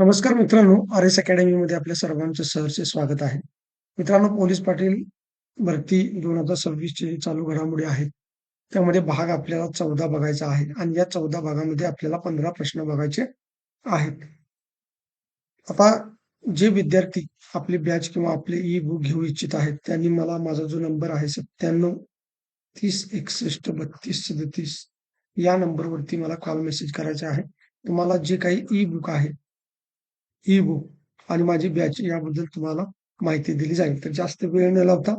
नमस्कार मित्रांनो आर एसमध्ये आपल्या सर्वांचं सहर्ष स्वागत आहे. मित्रांनो पोलीस पाटील भरती दोन हजार सव्वीसचे चालू घडामोडी आहेत. त्यामध्ये भाग आपल्याला चौदा बघायचा आहे आणि या चौदा भागामध्ये आपल्याला पंधरा प्रश्न बघायचे आहेत. आता जे विद्यार्थी आपली बॅच किंवा आपले ई बुक घेऊ इच्छित आहेत त्यांनी मला माझा जो नंबर आहे सत्त्याण्णव तीस एकसष्ट बत्तीस सदतीस या नंबरवरती मला कॉल मेसेज करायचा आहे. तुम्हाला जे काही ई बुक आहे ई बुक आणि माझी बॅच याबद्दल तुम्हाला माहिती दिली जाईल. तर जास्त वेळ न लावता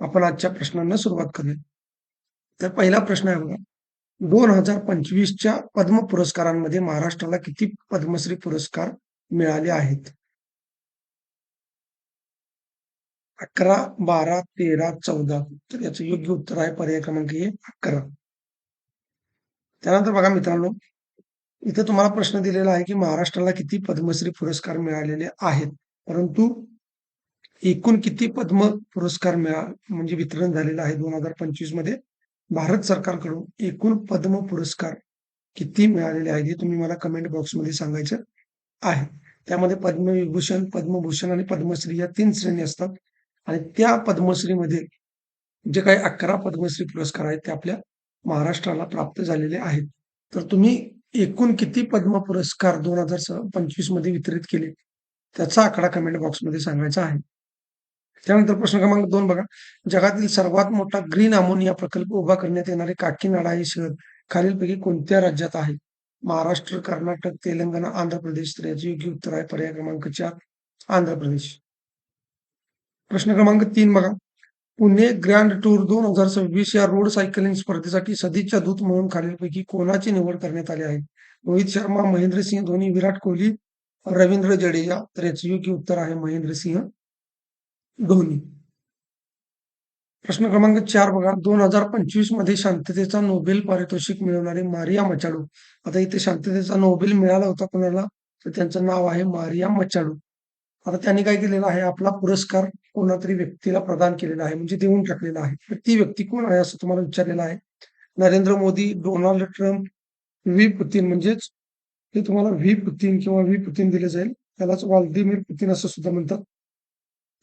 आपण आजच्या प्रश्नांना सुरुवात करूया. तर पहिला प्रश्न आहे बघा. दोन हजार पंचवीसच्या पद्म पुरस्कारांमध्ये महाराष्ट्राला किती पद्मश्री पुरस्कार मिळाले आहेत? अकरा बारा तेरा चौदा. तर याचं योग्य उत्तर आहे पर्याय क्रमांक हे अकरा. त्यानंतर बघा मित्रांनो इथे तुम्हाला प्रश्न दिलेला आहे की महाराष्ट्राला किती पद्मश्री पुरस्कार मिळालेले आहेत? परंतु एकूण किती पद्म पुरस्कार मिळा म्हणजे वितरण झालेलं आहे दोन हजार पंचवीसमध्ये? भारत सरकारकडून एकूण पद्म पुरस्कार किती मिळालेले आहेत हे तुम्ही मला कमेंट बॉक्समध्ये सांगायचं आहे. त्यामध्ये पद्मविभूषण पद्मभूषण आणि पद्मश्री या तीन श्रेणी असतात. आणि त्या पद्मश्रीमध्ये जे काही अकरा पद्मश्री पुरस्कार आहेत ते आपल्या महाराष्ट्राला प्राप्त झालेले आहेत. तर तुम्ही एकूण किती पद्म पुरस्कार दोन हजार पंचवीसमध्ये वितरित केले? त्याचा आकडा कमेंट बॉक्समध्ये सांगायचा आहे. त्यानंतर प्रश्न क्रमांक दोन बघा. जगातील सर्वात मोठा ग्रीन अमोनिया प्रकल्प उभा करण्यात येणारे काकीनाडा हे शहर खालीलपैकी कोणत्या राज्यात आहे? महाराष्ट्र कर्नाटक तेलंगणा आंध्र प्रदेश तर याचे योग्य उत्तर आहे पर्याय क्रमांक चार आंध्र प्रदेश. प्रश्न क्रमांक तीन बघा. पुणे ग्रँड टूर दोन हजार सव्वीस या रोड सायकलिंग स्पर्धेसाठी सदिच्छा दूत म्हणून खालीलपैकी कोणाची निवड करण्यात आली आहे? रोहित शर्मा महेंद्रसिंह धोनी विराट कोहली रवींद्र जडेजा. तर याचे योग्य उत्तर आहे महेंद्रसिंह धोनी. प्रश्न क्रमांक चार बघा. दोन हजार पंचवीसमध्ये शांततेचा नोबेल पारितोषिक मिळवणारे मारिया मचाडू. आता इथे शांततेचा नोबेल मिळाला होता कोणाला? तर त्यांचं नाव आहे मारिया मचाडू. आता त्यांनी काय केलेलं आहे? आपला पुरस्कार कोणातरी व्यक्तीला प्रदान केलेला आहे म्हणजे देऊन टाकलेला आहे. ती व्यक्ती कोण आहे असं तुम्हाला विचारलेलं आहे? Narendra Modi Donald Trump V Putin म्हणजेच हे तुम्हाला व्ही पुतीन किंवा व्ही पुतीन दिले जाईल. त्यालाच व्लादिमीर पुतीन असं सुद्धा म्हणतात.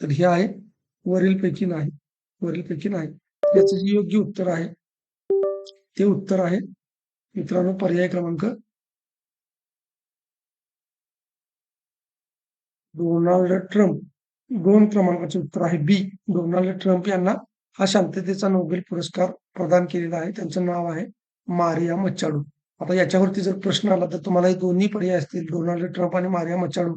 तर हे आहे. वरीलपैकी नाही. वरील पैकी नाही. याचं जे योग्य उत्तर आहे. ते उत्तर आहे. मित्रांनो पर्याय क्रमांक डोनाल्ड ट्रम्प. दोन क्रमांकाचे उत्तर आहे बी. डोनाल्ड ट्रम्प यांना हा शांततेचा नोबेल पुरस्कार प्रदान केलेला आहे. त्यांचं नाव आहे मारिया मच्चाडू. आता याच्यावरती जर प्रश्न आला तर तुम्हाला हे दोन्ही पर्याय असतील डोनाल्ड ट्रम्प आणि मारिया मचाडू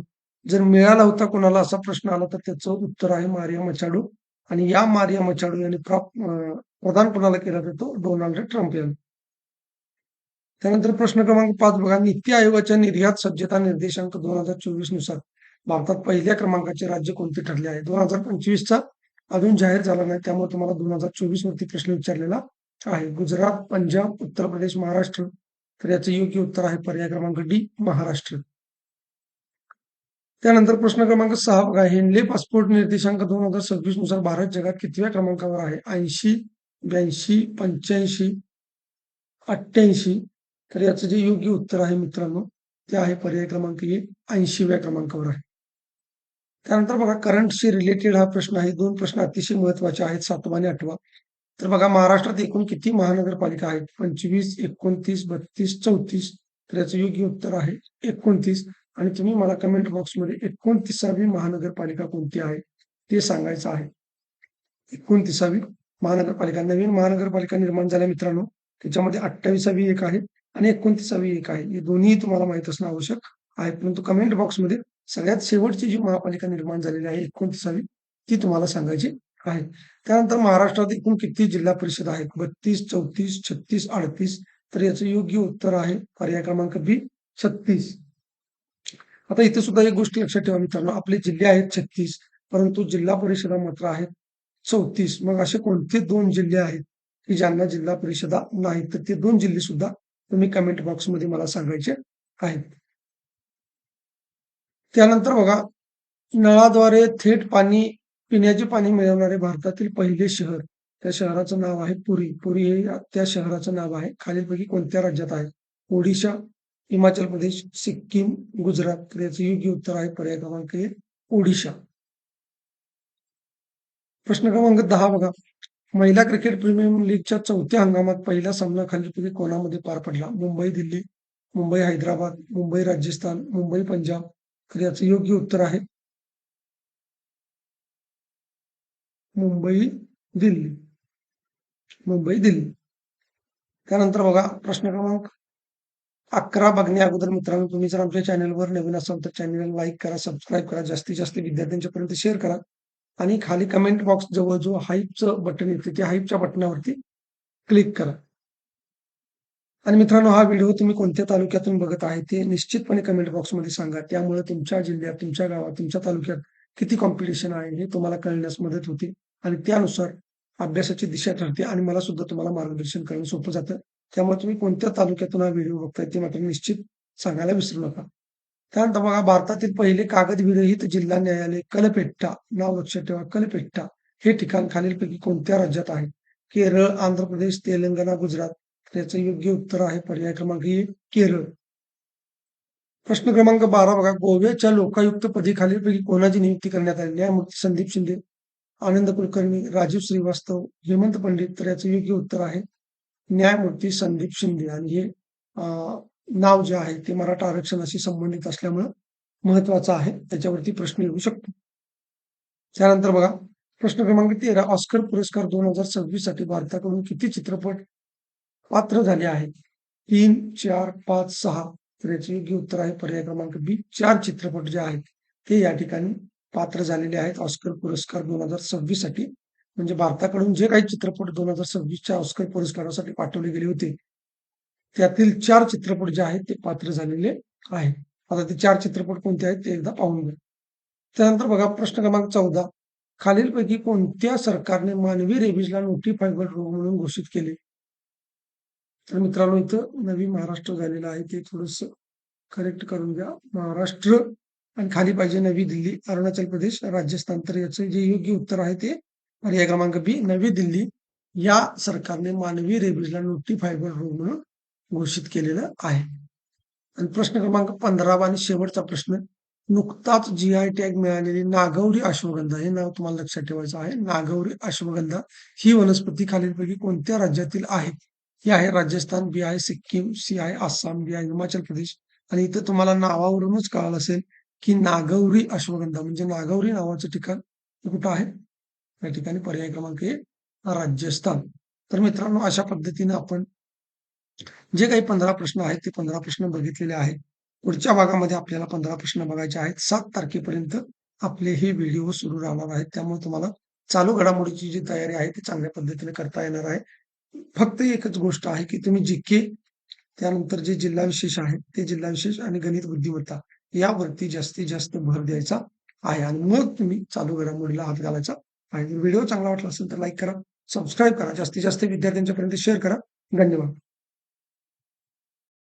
जर मिळाला होता कोणाला असा प्रश्न आला तर त्याचं उत्तर आहे मारिया मचाडू आणि या मारिया मचाडू यांनी प्रदान कोणाला केला तर तो डोनाल्ड ट्रम्प यांनी. त्यानंतर प्रश्न क्रमांक पाच बघा. नीती आयोगाच्या निर्यात सज्जता निर्देशांक दोन हजार चोवीसनुसार. भारतात पहिल्या क्रमांकाचे राज्य कोणते ठरले आहे? दोन हजार पंचवीसचा अजून जाहीर झाला नाही. त्यामुळे तुम्हाला दोन हजार चोवीस वरती प्रश्न विचारलेला आहे. गुजरात पंजाब उत्तर प्रदेश महाराष्ट्र. तर याचं योग्य उत्तर आहे पर्याय क्रमांक डी महाराष्ट्र. त्यानंतर प्रश्न क्रमांक सहा बघा. हेनले पासपोर्ट निर्देशांक दोन हजार सव्वीसनुसार भारत जगात कितव्या क्रमांकावर आहे? ऐंशी ब्याऐंशी पंच्याऐंशी अठ्ठ्याऐंशी. तर याचं जे योग्य उत्तर आहे मित्रांनो ते आहे पर्याय क्रमांक एक. ऐंशीव्या क्रमांकावर आहे. त्यानंतर बघा करंटशी रिलेटेड हा प्रश्न आहे. दोन प्रश्न अतिशय महत्त्वाचे आहेत सातवा आणि आठवा. तर बघा महाराष्ट्रात एकूण किती महानगरपालिका आहेत? पंचवीस एकोणतीस बत्तीस चौतीस. तर याचं योग्य उत्तर आहे एकोणतीस. आणि तुम्ही मला कमेंट बॉक्समध्ये एकोणतीसावी महानगरपालिका कोणती आहे? ते सांगायचं आहे. एकोणतीसावी महानगरपालिका. नवीन महानगरपालिका निर्माण झाल्या मित्रांनो. त्याच्यामध्ये अठ्ठावीसावी एक आहे आणि एकोणतीसावी एक आहे. हे दोन्ही तुम्हाला माहीत असणं आवश्यक आहे. परंतु कमेंट बॉक्समध्ये सगळ्यात शेवटची जी महापालिका निर्माण झालेली आहे एकोणतीसावी ती तुम्हाला सांगायची आहे. त्यानंतर महाराष्ट्रात एकूण किती जिल्हा परिषद आहेत? बत्तीस चौतीस छत्तीस अडतीस तर याचं योग्य उत्तर आहे पर्याय क्रमांक बी छत्तीस. आता इथे सुद्धा एक गोष्ट लक्षात ठेवा मित्रांनो आपले जिल्हे आहेत छत्तीस परंतु जिल्हा परिषदा मात्र आहेत चौतीस. मग असे कोणते दोन जिल्हे आहेत की ज्यांना जिल्हा परिषदा नाहीत? तर ते दोन जिल्हे सुद्धा तुम्ही कमेंट बॉक्समध्ये मला सांगायचे आहेत. त्यानंतर बघा नळाद्वारे थेट पाणी पिण्याचे पाणी मिळवणारे भारतातील पहिले शहर त्या शहराचं नाव आहे पुरी पुरी हे त्या शहराचं नाव आहे खालीलपैकी कोणत्या राज्यात आहे ओडिशा हिमाचल प्रदेश, सिक्कीम, गुजरात. तर याचं योग्य उत्तर आहे पर्याय क्रमांक एक ओडिशा. प्रश्न क्रमांक दहा बघा. महिला क्रिकेट प्रीमियम लीगच्या चौथ्या हंगामात पहिला सामना खालीलपैकी कोणामध्ये पार पडला? मुंबई दिल्ली, मुंबई हैदराबाद, मुंबई राजस्थान, मुंबई पंजाब. तर याचं योग्य उत्तर आहे मुंबई दिल्ली. मुंबई दिल्ली. त्यानंतर बघा प्रश्न क्रमांक अकरा बघण्या अगोदर मित्रांनो तुम्ही जर आमच्या चॅनलवर नवीन असाल तर चॅनलला लाईक करा सबस्क्राईब करा जास्तीत जास्त विद्यार्थ्यांच्या पर्यंत शेअर करा आणि खाली कमेंट बॉक्स जवळ जो हाईपचं बटन येते त्या हाईपच्या बटनावरती क्लिक करा आणि मित्रांनो हा व्हिडिओ तुम्ही कोणत्या तालुक्यातून बघत आहे ते निश्चितपणे कमेंट बॉक्समध्ये सांगा. त्यामुळे तुमच्या जिल्ह्यात तुमच्या गावात तुमच्या तालुक्यात किती कॉम्पिटिशन आहे हे तुम्हाला कळण्यास मदत होते. आणि त्यानुसार अभ्यासाची दिशा ठरते आणि मला सुद्धा तुम्हाला मार्गदर्शन करणं सोपं जातं. त्यामुळे तुम्ही कोणत्या तालुक्यातून हा व्हिडिओ बघताय ते मात्र निश्चित सांगायला विसरू नका. त्यानंतर बघा भारतातील पहिले कागद विरहित जिल्हा न्यायालय कलपेट्टा नाव लक्षात ठेवा कलपेट्टा हे ठिकाण खालीलपैकी कोणत्या राज्यात आहे? केरळ आंध्र प्रदेश तेलंगणा गुजरात. त्याचं योग्य उत्तर आहे. पर्याय क्रमांक एक केरळ. प्रश्न क्रमांक बारा बघा. गोव्याच्या लोकायुक्त पदी खालीलपैकी कोणाची नियुक्ती करण्यात आली? न्यायमूर्ती संदीप शिंदे आनंद कुलकर्णी राजीव श्रीवास्तव हेमंत पंडित तर याचं योग्य उत्तर आहे न्यायमूर्ती संदीप शिंदे. आणि हे नाव जे आहे ते मराठा आरक्षणाशी संबंधित असल्यामुळं महत्वाचं आहे. त्याच्यावरती प्रश्न येऊ शकतो. त्यानंतर बघा. प्रश्न क्रमांक तेरा ऑस्कर पुरस्कार दोन हजार सव्वीससाठी भारताकडून किती चित्रपट पात्र झाले आहेत. तीन चार पाच सहा तर याचे योग्य उत्तर आहे. पर्याय क्रमांक बी चार चित्रपट जे आहेत ते या ठिकाणी पात्र झालेले आहेत. ऑस्कर पुरस्कार दोन हजार सव्वीससाठी. म्हणजे भारताकडून जे काही चित्रपट दोन हजार सव्वीसच्या ऑस्कर पुरस्कारासाठी पाठवले गेले होते त्यातील चार चित्रपट जे आहेत ते पात्र झालेले आहेत. आता ते चार चित्रपट कोणते आहेत ते एकदा पाहून घ्या. त्यानंतर बघा प्रश्न क्रमांक चौदा. खालीलपैकी कोणत्या सरकारने मानवी रेबीजला नोटिफायबल रोग म्हणून घोषित केले? तर मित्रांनो इथं नवी महाराष्ट्र झालेलं आहे. ते थोडस करेक्ट करून घ्या. महाराष्ट्र आणि खाली पाहिजे नवी दिल्ली अरुणाचल प्रदेश राजस्थान तर याचं जे योग्य उत्तर आहे ते पर्याय क्रमांक बी नवी दिल्ली. या सरकारने मानवी रेबीजला नोटिफायबल हो रोग म्हणून घोषित केलेलं आहे. आणि प्रश्न क्रमांक पंधरावा आणि शेवटचा प्रश्न नुकताच जी आय टॅग मिळालेली नागौरी अश्वगंधा हे नाव तुम्हाला लक्षात ठेवायचं आहे. नागौरी अश्वगंधा ही वनस्पती खालीलपैकी कोणत्या राज्यातील आहे? ही आहे राजस्थान बी आहे सिक्कीम सी आहे आसाम बी आहे हिमाचल प्रदेश. आणि इथं तुम्हाला नावावरूनच कळालं असेल की नागौरी अश्वगंधा म्हणजे नागौरी नावाचं ठिकाण कुठं आहे? या ठिकाणी पर्याय क्रमांक हे राजस्थान. तर मित्रांनो अशा पद्धतीने आपण जे काही पंधरा प्रश्न आहेत ते पंधरा प्रश्न बघितलेले आहेत. पुढच्या भागामध्ये आपल्याला पंधरा प्रश्न बघायचे आहेत. सात तारखेपर्यंत आपले हे व्हिडिओ सुरू राहणार आहेत. त्यामुळे तुम्हाला चालू घडामोडीची जी तयारी आहे ती चांगल्या पद्धतीने करता येणार आहे. फक्त एकच गोष्ट आहे की तुम्ही जिके त्यानंतर जे जिल्हा विशेष आहेत ते जिल्हा विशेष आणि गणित बुद्धिमत्ता यावरती जास्तीत जास्त भर द्यायचा आहे. आणि मग तुम्ही चालू घडामोडीला हात घालायचा. आणि व्हिडिओ चांगला वाटला असेल तर लाईक करा सबस्क्राईब करा जास्तीत जास्त विद्यार्थ्यांच्या पर्यंत शेअर करा. धन्यवाद.